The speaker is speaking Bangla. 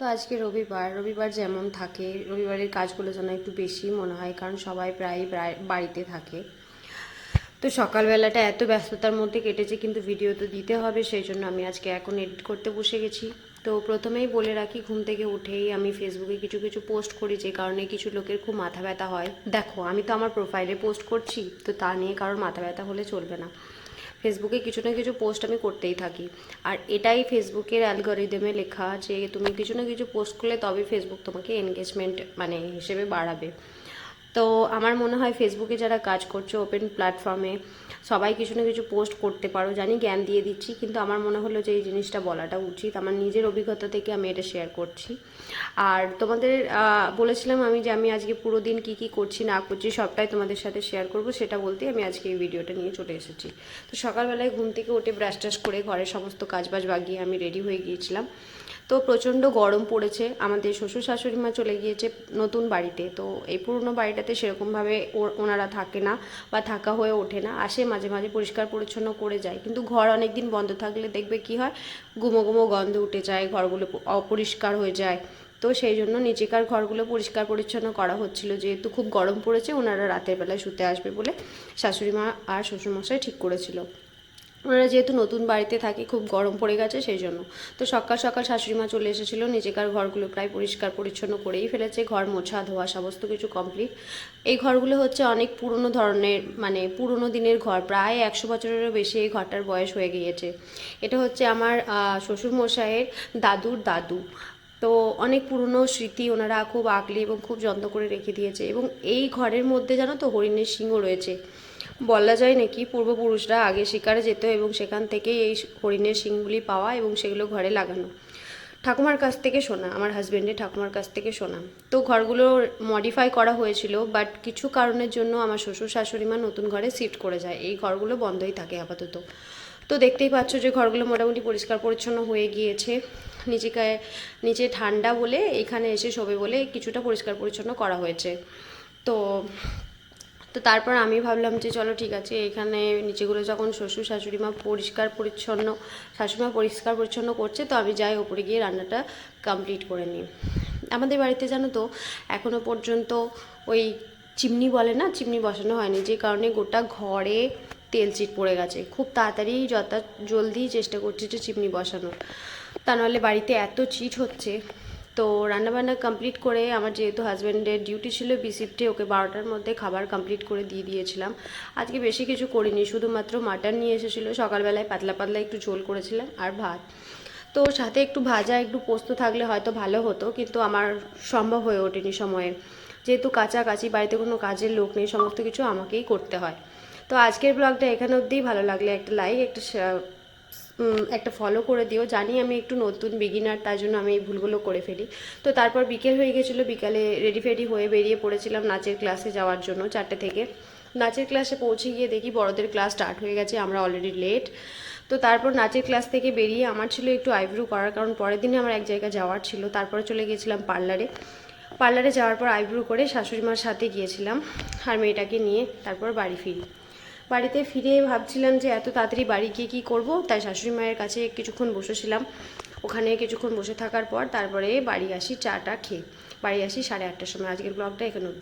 তো আজকে রবিবার রবিবার যেমন থাকে, রবিবারের কাজগুলো যেন একটু বেশি মনে হয়, কারণ সবাই প্রায় বাড়িতে থাকে। তো সকালবেলাটা এত ব্যস্ততার মধ্যে কেটেছে, কিন্তু ভিডিও তো দিতে হবে, সেই জন্য আমি আজকে এখন এডিট করতে বসে গেছি। তো প্রথমেই বলে রাখি, ঘুম থেকে উঠেই আমি ফেসবুকে কিছু কিছু পোস্ট করি, যে কারণে কিছু লোকের খুব মাথা ব্যথা হয়। দেখো, আমি তো আমার প্রোফাইলে পোস্ট করছি, তো তা নিয়ে কারোর মাথা ব্যথা হলে চলবে না। ফেসবুকে কিছু না কিছু পোস্ট আমি করতেই থাকি। আর এটাই ফেসবুকের অ্যালগোরিদমে লেখা যে তুমি কিছু না কিছু পোস্ট করলে তবে ফেসবুক তোমাকে এনগেজমেন্ট মানে হিসেবে বাড়াবে। তো আমার মনে হয় ফেসবুকে যারা কাজ করছে ওপেন প্ল্যাটফর্মে সবাই কিছু না কিছু পোস্ট করতে পারো, জানি জ্ঞান দিয়ে দিচ্ছি, কিন্তু আমার মনে হলো যে এই জিনিসটা বলাটা উচিত। আমার নিজের অভিজ্ঞতা থেকে আমি এটা শেয়ার করছি। আর তোমাদের বলেছিলাম আমি যে আমি আজকে পুরো দিন কি কি করছি, না করছি, সবটাই তোমাদের সাথে শেয়ার করব। সেটা বলতেই আমি আজকে এই ভিডিওটা নিয়ে চলে এসেছি। তো সকালবেলায় ঘুম থেকে উঠে ব্রাশ টাশ করে ঘরের সমস্ত কাজবাজ বাগিয়ে আমি রেডি হয়ে গিয়েছিলাম। তো প্রচণ্ড গরম পড়েছে, আমাদের শ্বশুর শাশুড়ি মা চলে গিয়েছে নতুন বাড়িতে। তো এই পুরনো বাড়িটাতে সেরকমভাবে ওনারা থাকে না বা থাকা হয়ে ওঠে না। আসে মাঝে মাঝে পরিষ্কার পরিচ্ছন্ন করে যায়। কিন্তু ঘর অনেক দিন বন্ধ থাকলে দেখবে কি হয়? গুমো গুমো গন্ধ উঠে যায়, ঘরগুলো অপরিষ্কার হয়ে যায়। তো সেই জন্য নিজেকার ঘরগুলো পরিষ্কার পরিচ্ছন্ন করা হচ্ছিল। যেহেতু খুব গরম পড়েছে, ওনারা রাতের বেলায় শুতে আসবে বলে শাশুড়ি মা আর শ্বশুরমশাই ঠিক করেছিল। ওনারা যেহেতু নতুন বাড়িতে থাকে খুব গরম পড়ে গেছে সেই জন্য। তো সকাল সকাল শাশুড়ি মা চলে এসেছিল নিজেকার ঘরগুলো প্রায় পরিষ্কার পরিচ্ছন্ন করেই ফেলেছে ঘর মোছা ধোয়া সমস্ত কিছু কমপ্লিট এই ঘরগুলো হচ্ছে অনেক পুরনো ধরনের মানে পুরনো দিনের ঘর প্রায় একশো বছরেরও বেশি এই ঘরটার বয়স হয়ে গিয়েছে। এটা হচ্ছে আমার আহ, শ্বশুরমশাইয়ের দাদুর দাদু। তো অনেক পুরনো স্মৃতি ওনারা খুব আগলে এবং খুব যত্ন করে রেখে দিয়েছে এবং এই ঘরের মধ্যে জানো তো হরিণের সিংহ রয়েছে। বলা যায় নাকি পূর্বপুরুষরা আগে শিকারে যেত এবং সেখান থেকেই এই হরিণের শিংগুলি পাওয়া এবং সেগুলো ঘরে লাগানো? ঠাকুমার কাছ থেকে শোনা, আমার হাজব্যান্ডের ঠাকুমার কাছ থেকে শোনা। তো ঘরগুলো মডিফাই করা হয়েছিল বাট কিছু কারণের জন্য আমার শ্বশুর শাশুড়ি মা নতুন ঘরে শিফট করে যায়। এই ঘরগুলো বন্ধই থাকে আপাতত। তো দেখতেই পাচ্ছ যে ঘরগুলো মোটামুটি পরিষ্কার পরিচ্ছন্ন হয়ে গিয়েছে। নিচেকে নিচে ঠান্ডা বলে এখানে এসে শোবে বলে কিছুটা পরিষ্কার পরিচ্ছন্ন করা হয়েছে। তো তো তারপর আমি ভাবলাম যে চলো ঠিক আছে, এখানে নিচেগুলো যখন শ্বশুর শাশুড়ি মা পরিষ্কার পরিচ্ছন্ন, শাশুড়ি মা পরিষ্কার পরিচ্ছন্ন করছে, তো আমি যাই ওপরে গিয়ে রান্নাটা কমপ্লিট করে নিই। আমাদের বাড়িতে জানো তো এখনও পর্যন্ত ওই চিমনি বলে না, চিমনি বসানো হয়নি, যে কারণে গোটা ঘরে তেল চিট পড়ে গেছে। খুব তাড়াতাড়ি যথা, জলদি চেষ্টা করছি যে চিমনি বসানোর। তা নাহলে বাড়িতে এত চিট হচ্ছে তো রান্নাবান্না কমপ্লিট করে আমার যেহেতু হাজব্যান্ডের ডিউটি ছিল বি ওকে বারোটার মধ্যে খাবার কমপ্লিট করে দিয়ে দিয়েছিলাম। আজকে বেশি কিছু করিনি, শুধুমাত্র মাটন নিয়ে এসেছিল। সকালবেলায় পাতলা পাতলা একটু ঝোল করেছিলাম আর ভাত। তো সাথে একটু ভাজা, একটু পোস্ত থাকলে হয়তো ভালো হতো, কিন্তু আমার সম্ভব হয়ে ওঠেনি সময়ে। যেহেতু কাছাকাছি, বাড়িতে কোনো কাজের লোক নেই, সমস্ত কিছু আমাকেই করতে হয়। তো আজকের ব্লগটা এখানে অবধিই ভালো লাগলে একটা লাইক একটা একটা ফলো করে দিও। জানি আমি একটু নতুন বিগিনার তার জন্য আমি এই ভুলগুলো করে ফেলি। তো তারপর বিকেল হয়ে গেছিল, বিকালে রেডি ফেডি হয়ে বেরিয়ে পড়েছিলাম নাচের ক্লাসে যাওয়ার জন্য চারটে থেকে। নাচের ক্লাসে পৌঁছে গিয়ে দেখি বড়দের ক্লাস স্টার্ট হয়ে গেছে, আমরা অলরেডি লেট তো তারপর নাচের ক্লাস থেকে বেরিয়ে আমার ছিল একটু আইব্রু করার, কারণ পরের দিনে আমার এক জায়গায় যাওয়ার ছিল। তারপরে চলে গিয়েছিলাম পার্লারে। পার্লারে যাওয়ার পর আইব্রু করে শাশুড়ি মার সাথে গিয়েছিলাম আর মেয়েটাকে নিয়ে তারপর বাড়ি ফিরি। বাড়িতে ফিরে ভাবছিলাম যে এত তাড়াতাড়ি বাড়ি গিয়ে কী করব, তাই শাশুড়ি মায়ের কাছে কিছুক্ষণ বসেছিলাম। ওখানে কিছুক্ষণ বসে থাকার পর তারপরে বাড়ি আসি চাটা খেয়ে। বাড়ি আসি সাড়ে আটটার সময়। আজকের ব্লগটা এখানে অবধি।